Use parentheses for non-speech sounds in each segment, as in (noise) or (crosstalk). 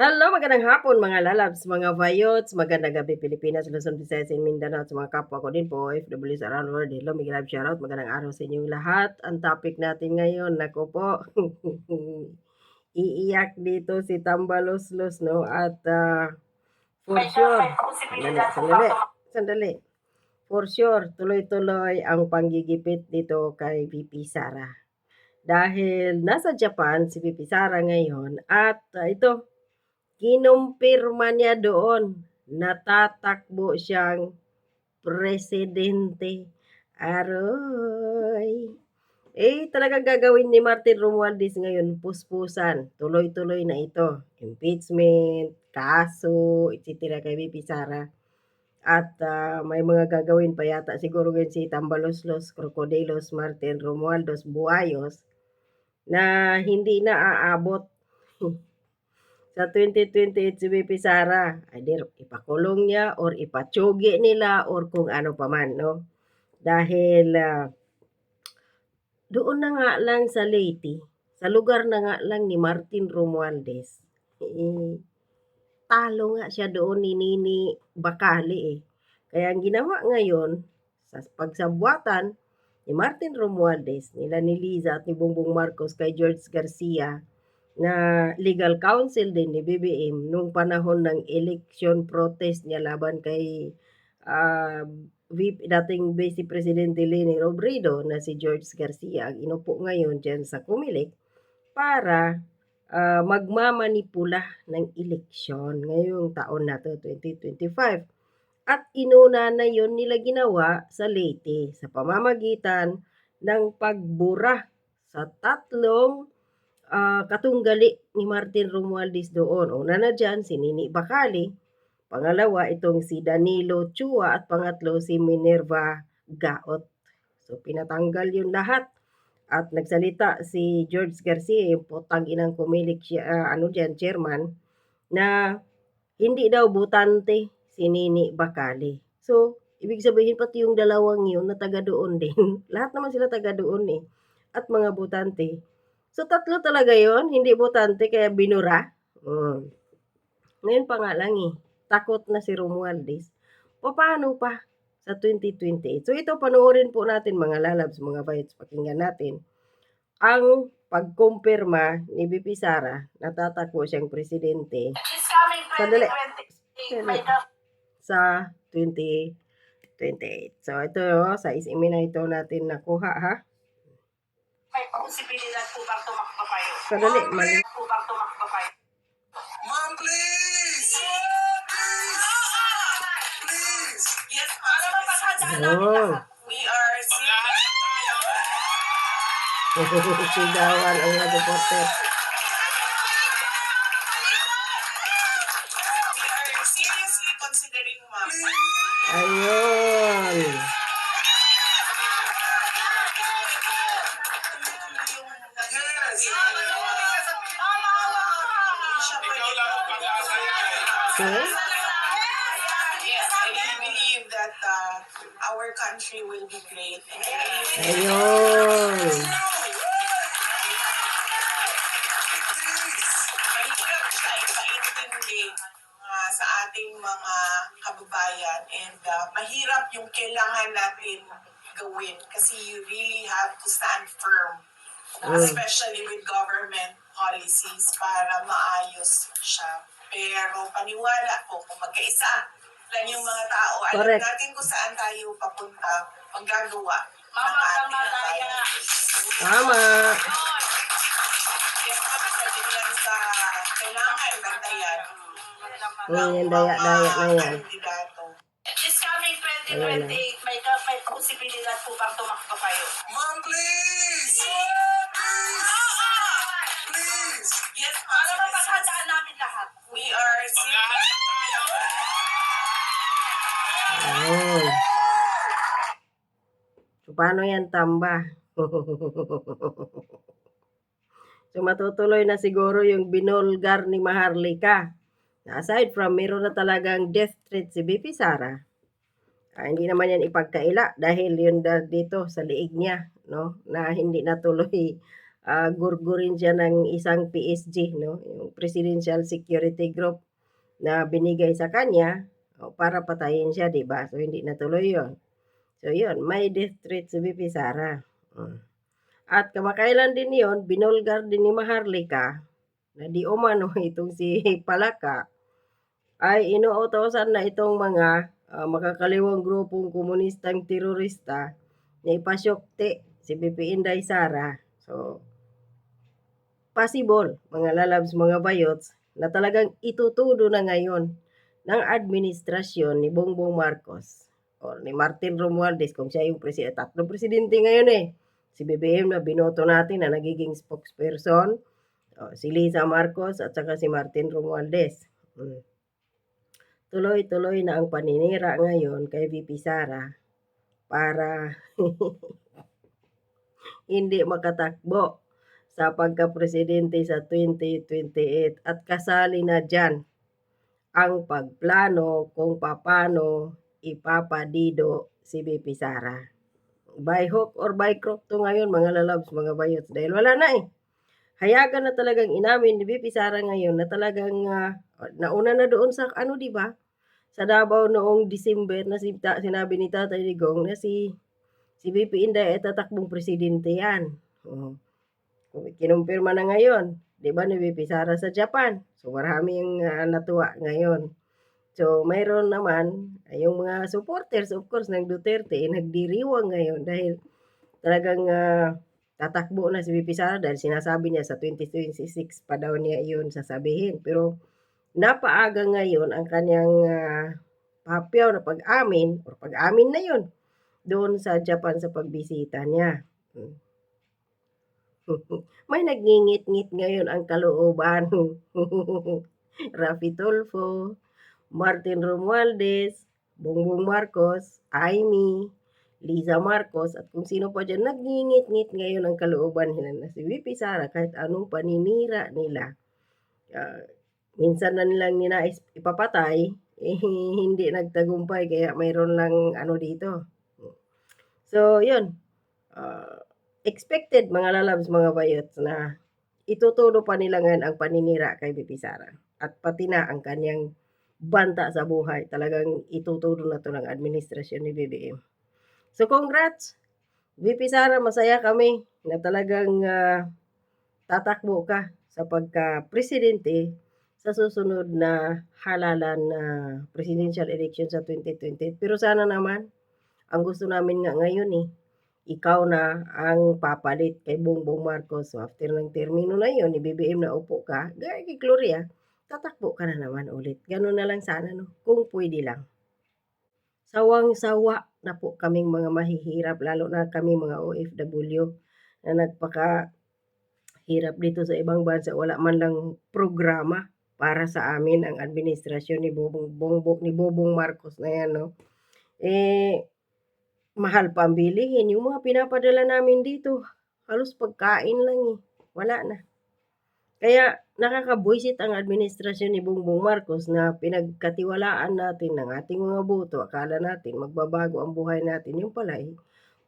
Hello, magandang hapon mga lalabs, mga vayots, magandang gabi Pilipinas, Luzon, Visayas, and Mindanao, at sa mga kapwa ko din po, OFWs around the world. Hello, Miguel Love shoutout, magandang araw sa inyong lahat. Ang topic natin ngayon, nako po, (laughs) iiyak dito si Tambaloslos, no? At uh, for sure, sandali, sandali, sandali. For sure, tuloy-tuloy ang panggigipit dito kay VP Sara. Dahil nasa Japan si VP Sara ngayon at uh, ito, kinumpirma niya doon na tatakbo siyang presidente. Aroy! Eh, talagang gagawin ni Martin Romualdez ngayon, puspusan. Tuloy-tuloy na ito. Impeachment, kaso, etc. kay VP Sara. At uh, may mga gagawin pa yata siguro ngayon si Tambaloslos, Crocodilos, Martin Romualdez, Buayos na hindi na aabot (laughs) sa 2028 si VP Sara. Either ipakulong niya or ipatsugi nila or kung ano pa man, no? Dahil uh, doon na nga lang sa Leyte, sa lugar na nga lang ni Martin Romualdez, eh, talo nga siya doon ni Nini Bakali eh. Kaya ang ginawa ngayon, sa pagsabuatan ni Martin Romualdez, nila ni Liza at ni Bongbong Marcos kay George Garcia, na legal counsel din ni BBM nung panahon ng election protest niya laban kay uh, VP, dating Vice Presidente Leni Robredo na si George Garcia. Ang inupo ngayon dyan sa Comelec para uh, magmamanipula ng eleksyon ngayong taon na to 2025 at inuna na yon nila ginawa sa Leyte sa pamamagitan ng pagbura sa tatlong uh, katunggali ni Martin Romualdez doon. Una na dyan, si Nini Bakali. Pangalawa, itong si Danilo Chua. At pangatlo, si Minerva Gaot. So, pinatanggal yung lahat. At nagsalita si George Garcia, yung potang inang kumilik siya, uh, ano dyan, chairman, na hindi daw butante si Nini Bakali. So, ibig sabihin pati yung dalawang yun na taga doon din. (laughs) Lahat naman sila taga doon eh. At mga butante. So, tatlo talaga yon hindi botante, kaya binura. Hmm. Ngayon pa nga lang eh, takot na si Romualdez. O paano pa sa 2028? So, ito panoorin po natin mga lalabs, mga bites, pakinggan natin. Ang pagkumpirma ni BP Sara na tatakbo siyang presidente Sandali. Sandali. sa 2028. So, ito sa isimi na ito natin nakuha ha. May posibilidad po bang tumakbo kayo? Sandali, mali. Po bang tumakbo kayo? Ma'am, please! Please! Yes, ma'am. Para mapaghandaan namin Oh. lahat. We are serious. (laughs) Sigawan ang mga reporter. Country will be great. Ayun. mahirap siya ipaintindi uh, sa ating mga kababayan and uh, mahirap yung kailangan natin gawin kasi you really have to stand firm Mm. especially with government policies para maayos siya. Pero paniwala po kung magkaisa lang yung mga tao, alam Correct. natin kung saan tayo papunta, maggagawa ng Mama, tama tayo. Tama. Ma'am, din yan sa kailangan bantayan Hmm, yung daya-daya na yan. kandidato. This coming 2028, may, ka- may posibilidad po bang tumakbo kayo? Ma'am, please! Please! Yes, ma'am. Ayun. So, paano yan tamba? (laughs) so, matutuloy na siguro yung binulgar ni Maharlika. Aside from, meron na talagang death threat si BP Sara. Ah, hindi naman yan ipagkaila dahil yun dito sa liig niya, no? Na hindi natuloy ah, gurgurin siya ng isang PSG 'no, yung Presidential Security Group na binigay sa kanya, o para patayin siya 'di ba? So hindi natuloy 'yun. So 'yun, may death threat si VP Sara, hmm. At kamakailan din 'yun, binulgar din ni Maharlika na di umano (laughs) itong si Palaka ay inuutosan na itong mga, ah, makakaliwang grupong komunistang terorista na ipasyokte si VP Inday Sara. So possible mga lalabs, mga bayots, na talagang itutudo na ngayon ng administrasyon ni Bongbong Marcos or ni Martin Romualdez kung siya yung presi tatlong presidente ngayon, eh. Si BBM na binoto natin na nagiging spokesperson, oh, si Liza Marcos at saka si Martin Romualdez, hmm. Tuloy-tuloy na ang paninira ngayon kay VP Sara para (laughs) hindi makatakbo sa pagkapresidente sa 2028 at kasali na diyan ang pagplano kung papaano ipapadido si VP Sara. By hook or by crook 'to ngayon mga lalabs, mga bayots, dahil wala na, eh. Hayagan na talagang inamin ni VP Sara ngayon na talagang, ah, nauna na doon sa ano 'di ba, sa Davao noong December na si ta sinabi ni Tatay Digong na si si VP Inday ay tatakbong presidente 'yan, oh. Kinumpirma na ngayon, 'di ba, ni VP Sara sa Japan. So maraming, ah, natuwa ngayon. So mayroon naman, yung mga supporters of course ng Duterte, eh, nagdiriwang ngayon dahil talagang, ah, tatakbo na si VP Sara dahil sinasabi niya sa 2026 pa daw niya iyon sasabihin. Pero napaaga ngayon ang kaniyang, ah, papyaw na pag-amin or pag-amin na 'yun doon sa Japan sa pagbisita niya, hmm. May nagngingit-ngit ngayon ang kalooban. (laughs) Raffy Tulfo, Martin Romualdez, Bongbong Marcos, Amy, Liza Marcos at kung sino pa diyan nagngingit-ngit ngayon ang kalooban nila na si VP Sara kahit anong paninira nila, ah, minsan na nilang ninais ipapatay, eh, (laughs) hindi nagtagumpay kaya mayroon lang ano dito. So 'yun, ah, expected mga lalabs, mga bayots na itutudo pa nila ngayon ang paninira kay VP Sara at pati na ang kaniyang banta sa buhay talagang itutudo na 'to ng administrasyon ni BBM. So congrats, VP Sara masaya kami na talagang, ah, tatakbo ka sa pagka-presidente sa susunod na halalan na presidential election sa 2028. Pero sana naman, ang gusto namin nga ngayon, eh, ikaw na ang papalit kay Bongbong Marcos. So after ng termino na 'yun ni BBM na upo ka, gaya kay Gloria, tatakbo ka na naman ulit. Gano'n na lang sana 'no, kung puwede lang. Sawang-sawa na po kaming mga mahihirap lalo na kaming mga OFW na nagpakahirap dito sa ibang bansa, wala man lang programa para sa amin ang administrasyon ni Bobong Bongbong ni Bobong Marcos na 'yan 'no. Eh, mahal pa ang bilihin, yung mga pinapadala namin dito halos pagkain lang, eh, wala na. Kaya nakakabwisit ang administrasyon ni Bongbong Marcos na pinagkatiwalaan natin ng ating mga boto, akala natin magbabago ang buhay natin, yun pala, eh,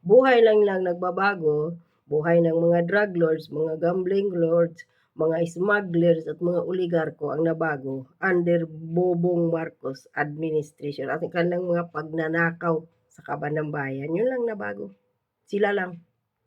buhay lang lang nagbabago, buhay ng mga drug lords, mga gambling lords, mga smugglers at mga oligarko ang nabago under Bobong Marcos administration. At ang kanilang mga pagnanakaw sa kaban ng bayan, yun lang nabago. Sila lang.